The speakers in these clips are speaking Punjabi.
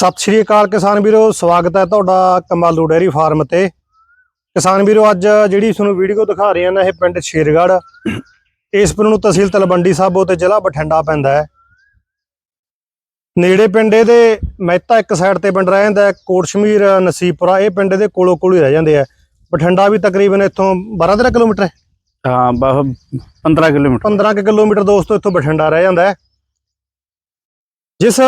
ਸਤਿ ਸ਼੍ਰੀ ਅਕਾਲ ਕਿਸਾਨ ਵੀਰੋ ਸਵਾਗਤ ਹੈ ਤੁਹਾਡਾ ਕਮਾਲੂ ਡੇਅਰੀ ਫਾਰਮ ਤੇ। ਕਿਸਾਨ ਵੀਰੋ ਅੱਜ ਜਿਹੜੀ ਤੁਹਾਨੂੰ ਵੀਡੀਓ ਦਿਖਾ ਰਹੇ ਹਾਂ ਨਾ ਇਹ ਪਿੰਡ ਸ਼ੇਰਗੜ੍ਹ ਇਸ ਪਿੰਡ ਨੂੰ ਤਹਿਸੀਲ ਤਲਵੰਡੀ ਸਾਬੋ ਤੇ ਜ਼ਿਲ੍ਹਾ ਬਠਿੰਡਾ ਪੈਂਦਾ ਹੈ। ਨੇੜੇ ਪਿੰਡ ਇਹਦੇ ਮਹਿਤਾ ਇੱਕ ਸਾਈਡ ਤੇ ਪਿੰਡ ਰਹਿ ਜਾਂਦਾ ਕੋਟਸ਼ਮੀਰ ਨਸੀਬਪੁਰਾ ਇਹ ਪਿੰਡ ਦੇ ਕੋਲੋਂ ਕੋਲ ਹੀ ਰਹਿ ਜਾਂਦੇ ਆ। ਬਠਿੰਡਾ ਵੀ ਤਕਰੀਬਨ ਇੱਥੋਂ 12 13 ਕਿਲੋਮੀਟਰ ਹੈ। ਹਾਂ ਬਸ 15 ਕਿਲੋਮੀਟਰ। 15 ਕੁ ਕਿਲੋਮੀਟਰ ਦੋਸਤੋ ਇੱਥੋਂ ਬਠਿੰਡਾ ਰਹਿ ਜਾਂਦਾ ਹੈ। ਜਿਸ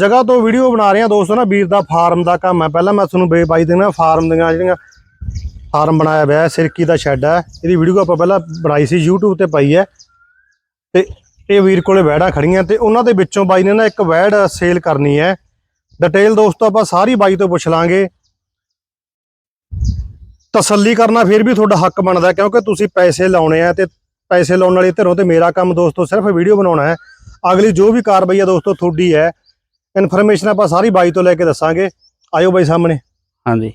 ਜਗ੍ਹਾ ਤੋਂ ਵੀਡੀਓ ਬਣਾ ਰਹੇ ਹਾਂ ਦੋਸਤੋ ਨਾ, ਵੀਰ ਦਾ ਫਾਰਮ ਦਾ ਕੰਮ ਹੈ। ਪਹਿਲਾਂ ਮੈਂ ਤੁਹਾਨੂੰ ਬੇ ਬਾਈ ਦੇਣਾ ਫਾਰਮ ਦੀਆਂ ਜਿਹੜੀਆਂ ਫਾਰਮ ਬਣਾਇਆ ਹੋਇਆ ਸਿਰਕੀ ਦਾ ਸ਼ੈੱਡ ਹੈ। ਇਹਦੀ ਵੀਡੀਓ ਆਪਾਂ ਪਹਿਲਾਂ ਬਣਾਈ ਸੀ, YouTube ਤੇ ਪਾਈ ਹੈ। ਤੇ ਇਹ ਵੀਰ ਕੋਲੇ ਵੈੜਾਂ ਖੜੀਆਂ ਤੇ ਉਹਨਾਂ ਦੇ ਵਿੱਚੋਂ ਬਾਈ ਨੇ ਨਾ ਇੱਕ ਵੈੜ ਸੇਲ ਕਰਨੀ ਹੈ। ਡਿਟੇਲ ਦੋਸਤੋ ਆਪਾਂ ਸਾਰੀ ਬਾਈ ਤੋਂ ਪੁੱਛ ਲਾਂਗੇ। ਤਸੱਲੀ ਕਰਨਾ ਫਿਰ ਵੀ ਤੁਹਾਡਾ ਹੱਕ ਬਣਦਾ ਕਿਉਂਕਿ ਤੁਸੀਂ ਪੈਸੇ ਲਾਉਣੇ ਆ ਤੇ ਪੈਸੇ ਲਾਉਣ ਵਾਲੇ ਧਿਰੋਂ ਤੇ ਮੇਰਾ ਕੰਮ ਦੋਸਤੋ ਸਿਰਫ ਵੀਡੀਓ ਬਣਾਉਣਾ ਹੈ। ਅਗਲੀ ਜੋ ਵੀ ਕਾਰਵਾਈ ਆ ਦੋਸਤੋ ਤੁਹਾਡੀ ਹੈ। ਇਨਫੋਰਮੇਸ਼ਨ ਆਪਾਂ ਸਾਰੀ ਬਾਈ ਤੋਂ ਲੈ ਕੇ ਦੱਸਾਂਗੇ। ਆਇਓ ਬਾਈ ਸਾਹਮਣੇ। ਹਾਂਜੀ।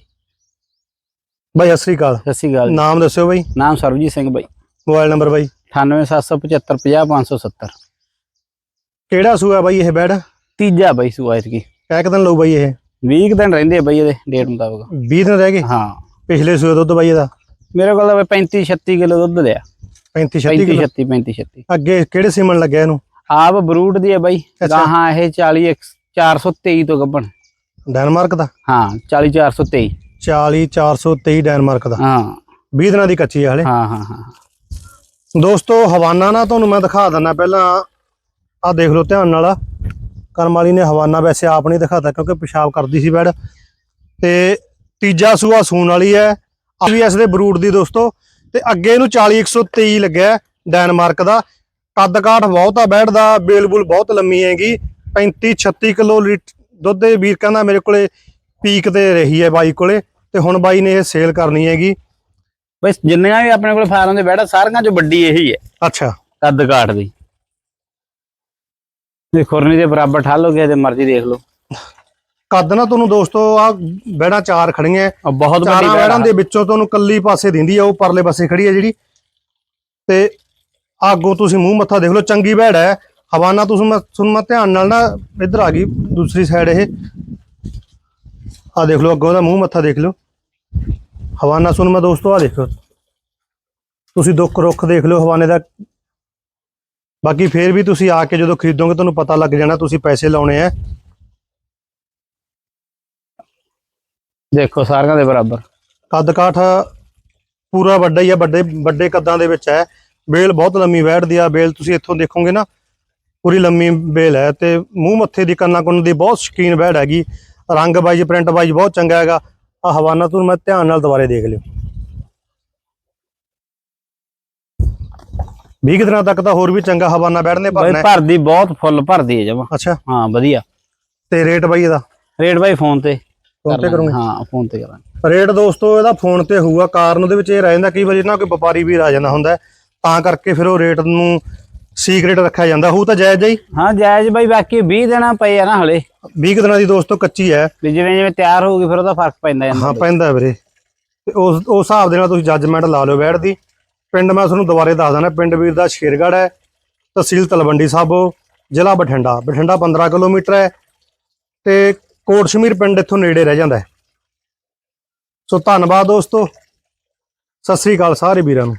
ਬਾਈ ਸਤਿ ਸ੍ਰੀ ਅਕਾਲ। ਸਤਿ ਸ਼੍ਰੀ ਅਕਾਲ। ਨਾਮ ਦੱਸਿਓ ਬਾਈ। ਨਾਮ ਸਰਬਜੀਤ ਸਿੰਘ ਬਾਈ। ਮੋਬਾਈਲ ਨੰਬਰ ਬਾਈ। 9877550570 ਕਿਹੜਾ ਸੂਆ ਬਾਈ ਇਹ ਬੈਡ? ਤੀਜਾ ਬਾਈ ਸੂਆ ਇਤਕੀ ਕਹਿ ਦਿਨ ਲਊ ਬਾਈ ਇਹ। 20 ਕੁ ਦਿਨ ਰਹਿੰਦੇ ਆ ਬਾਈ ਇਹਦੇ ਡੇਟ ਮੁਤਾਬਕ। 20 ਦਿਨ ਰਹਿ ਗਏ? ਹਾਂ। ਪਿਛਲੇ ਸੂਏ ਦੁੱਧ ਬਾਈ ਇਹਦਾ? ਮੇਰੇ ਕੋਲ ਤਾਂ 35 36 ਕਿਲੋ ਦੁੱਧ ਲਿਆ 35 36 35 ਕਿਲੋ 36 35 36 ਅੱਗੇ ਕਿਹੜੇ ਸੀਮਨ ਲੱਗਿਆ ਇਹਨੂੰ? ਆਪ ਬਰੂਟ ਦੀ ਹੈ ਬਾਈ। ਗਾਹਾਂ ਇਹ 40 ਇੱਕ- 423 ਤੋਂ ਗੱਬਣ ਡੈਨਮਾਰਕ ਦਾ? ਹਾਂ 40 423 40 423 ਡੈਨਮਾਰਕ ਦਾ। ਹਾਂ। 20 ਦਿਨਾਂ ਦੀ ਕੱਚੀ ਹੈ ਹਲੇ। ਹਾਂ ਹਾਂ ਹਾਂ। ਦੋਸਤੋ ਹਵਾਨਾ ਨਾ ਤੁਹਾਨੂੰ ਮੈਂ ਦਿਖਾ ਦਿੰਦਾ ਪਹਿਲਾਂ। ਆਹ ਦੇਖ ਲਓ ਧਿਆਨ ਨਾਲ। ਕਰਮ ਵਾਲੀ ਨੇ ਹਵਾਨਾ ਵੈਸੇ ਆਪ ਨਹੀਂ ਦਿਖਾਤਾ ਕਿਉਂਕਿ ਪਿਸ਼ਾਬ ਕਰਦੀ ਸੀ ਬੈੜ। ਤੇ ਤੀਜਾ ਸੂਆ ਸੂਣ ਵਾਲੀ ਹੈ। ਆਈਐਸ ਦੇ ਬਰੂਟ ਦੀ ਦੋਸਤੋ। ਤੇ ਅੱਗੇ ਇਹਨੂੰ 40 123 ਲੱਗਿਆ ਡੈਨਮਾਰਕ ਦਾ। ਕੱਦ ਕਾਠ ਬਹੁਤ ਆ ਬੈੜ ਦਾ ਬੇਲਬੁਲ ਬਹੁਤ ਲੰਮੀ ਹੈਗੀ। 35 36 ਕਿਲੋ ਲੀਟਰ ਦੁੱਧ ਦੇ ਵੀਰ ਕਹਿੰਦਾ ਮੇਰੇ ਕੋਲੇ ਪੀਕ ਤੇ ਰਹੀ ਹੈ ਬਾਈ ਕੋਲੇ ਤੇ ਹੁਣ ਬਾਈ ਨੇ ਇਹ ਸੇਲ ਕਰਨੀ ਹੈਗੀ। ਬਸ ਜਿੰਨੀਆਂ ਵੀ ਆਪਣੇ ਕੋਲ ਫਾਰਮ ਦੇ ਬੈਠਾ ਸਾਰੀਆਂ ਚੋਂ ਵੱਡੀ ਇਹੀ ਹੈ। ਅੱਛਾ। ਕੱਦ ਕਾਠ ਦੀ। ਇਹ ਖੁਰਨੀ ਦੇ ਬਰਾਬਰ ਠਾਲੋ ਕਿਸੇ ਦੇ ਮਰਜ਼ੀ ਦੇਖ ਲਓ। ਕੱਦ ਨਾ ਤੁਹਾਨੂੰ ਦੋਸਤੋ ਆ ਬੈੜਾਂ ਚਾਰ ਖੜੀਆਂ। ਬਹੁਤ ਵੱਡੀ ਬੈੜ ਬੈੜਾਂ ਆ। ਦੇ ਵਿੱਚੋਂ ਤੁਹਾਨੂੰ ਕੱਲੀ ਪਾਸੇ ਦਿੰਦੀ ਆ ਉਹ ਪਰਲੇ ਪਾਸੇ ਖੜੀ ਹੈ ਜਿਹੜੀ। ਤੇ ਆਗੋ ਤੁਸੀਂ ਮੂੰਹ ਮੱਥਾ ਦੇਖ ਲਓ ਚੰਗੀ ਬੈੜ ਹੈ। ਹਵਾਨਾ ਤੁਸੀਂ ਮੈਂ ਤੁਹਾਨੂੰ ਮੈਂ ਧਿਆਨ ਨਾਲ ਨਾ ਇੱਧਰ ਆ ਗਈ ਦੂਸਰੀ ਸਾਈਡ ਇਹ। ਆ ਦੇਖ ਲਓ ਅੱਗੋਂ ਦਾ ਮੂੰਹ ਮੱਥਾ ਦੇਖ ਲਓ। ਹਵਾਨਾ ਸੁਣ ਮੈਂ ਦੋਸਤੋ ਆ ਦੇਖੋ ਤੁਸੀਂ ਦੁੱਖ ਰੁੱਖ ਦੇਖ ਲਓ ਹਵਾਨੇ ਦਾ। ਬਾਕੀ ਫੇਰ ਵੀ ਤੁਸੀਂ ਆ ਕੇ ਜਦੋਂ ਖਰੀਦੋਗੇ ਤੁਹਾਨੂੰ ਪਤਾ ਲੱਗ ਜਾਣਾ ਤੁਸੀਂ ਪੈਸੇ ਲਾਉਣੇ ਆ। ਦੇਖੋ ਸਾਰਿਆਂ ਦੇ ਬਰਾਬਰ। ਕੱਦ ਕਾਠ ਪੂਰਾ ਵੱਡਾ ਹੀ ਆ ਵੱਡੇ ਵੱਡੇ ਕੱਦਾਂ ਦੇ ਵਿੱਚ ਹੈ। ਬੇਲ ਬਹੁਤ ਲੰਮੀ ਵੈੜਦੀ ਆ ਬੇਲ ਤੁਸੀਂ ਇੱਥੋਂ ਦੇਖੋਗੇ ਨਾ ਪੂਰੀ ਲੰਮੀ ਬੇਲ ਹੈ ਤੇ ਮੂੰਹ ਮੱਥੇ ਦੀ ਕੰਨਾਂ ਕੁੰਨ ਦੀ ਬਹੁਤ ਸ਼ਕੀਨ ਵੈੜ ਹੈਗੀ। ਰੰਗ ਬਾਈਜ ਪ੍ਰਿੰਟ ਬਾਈਜ ਬਹੁਤ ਚੰਗਾ ਹੈਗਾ। ਆ ਹਵਾਨਾ ਤੁਹਾਨੂੰ ਮੈਂ ਧਿਆਨ ਨਾਲ ਦੁਬਾਰੇ ਦੇਖ ਲਿਓ। 20 ਕੁ ਦਿਨਾਂ ਤੱਕ ਤਾਂ ਹੋਰ ਵੀ ਚੰਗਾ ਹਵਾਨਾ ਬੈੜ ਨੇ ਬਈ ਭਰਨਾ। ਭਰਦੀ ਬਹੁਤ ਫੁੱਲ ਭਰਦੀ ਹੈ ਜਮਾ। ਅੱਛਾ। ਹਾਂ ਵਧੀਆ। ਤੇ ਰੇਟ ਬਾਈ ਇਹਦਾ? ਰੇਟ ਬਾਈ ਫੋਨ ਤੇ ਫੋਨ ਤੇ ਕਰੂੰਗੇ। ਹਾਂ ਫੋਨ ਤੇ ਕਰਾਂਗੇ। ਰੇਟ ਦੋਸਤੋ ਇਹਦਾ ਫੋਨ ਤੇ ਹੋਊਗਾ। ਕਾਰਨ ਉਹਦੇ ਵਿੱਚ ਇਹ ਰਹਿ ਜਾਂਦਾ ਕਈ ਵਾਰੀ ਨਾ ਕੋਈ ਵਪਾਰੀ ਵੀ ਆ ਜਾਂਦਾ ਹੁੰਦਾ ਤਾਂ ਕਰਕੇ ਫਿਰ ਉਹ ਰੇਟ ਨੂੰ ਸੀਕ੍ਰੀਟ ਰੱਖਿਆ ਜਾਂਦਾ। ਹੋਊ ਤਾਂ ਜਾਇਜ਼ ਹੀ ਹਾਂ ਜਾਇਜ਼ ਬਾਈ ਬਾਕੀ 20 ਦਿਨਾਂ ਪਏ ਆ ਨਾ ਹਲੇ। 20 ਕੁ ਦਿਨਾਂ ਦੀ ਦੋਸਤੋ ਕੱਚੀ ਹੈ। ਵੀ ਜਿਵੇਂ ਜਿਵੇਂ ਤਿਆਰ ਹੋਊਗੀ ਫਿਰ ਉਹਦਾ ਫ਼ਰਕ ਪੈਂਦਾ ਜਾਂਦਾ। ਹਾਂ ਪੈਂਦਾ ਵੀਰੇ। ਤੇ ਉਸ ਉਸ ਹਿਸਾਬ ਦੇ ਨਾਲ ਤੁਸੀਂ ਜੱਜਮੈਂਟ ਲਾ ਲਿਓ ਬੈਠ ਦੀ। ਪਿੰਡ ਮੈਂ ਤੁਹਾਨੂੰ ਦੁਬਾਰੇ ਦੱਸ ਦਿੰਦਾ ਪਿੰਡ ਵੀਰ ਦਾ ਸ਼ੇਰਗੜ੍ਹ ਹੈ ਤਹਿਸੀਲ ਤਲਵੰਡੀ ਸਾਬੋ ਜ਼ਿਲ੍ਹਾ ਬਠਿੰਡਾ। ਬਠਿੰਡਾ 15 ਕਿਲੋਮੀਟਰ ਹੈ ਤੇ ਕੋਟਸ਼ਮੀਰ ਪਿੰਡ ਇੱਥੋਂ ਨੇੜੇ ਰਹਿ ਜਾਂਦਾ ਹੈ। ਸੋ ਧੰਨਵਾਦ ਦੋਸਤੋ। ਸਤਿ ਸ੍ਰੀ ਅਕਾਲ ਸਾਰੇ ਵੀਰਾਂ ਨੂੰ।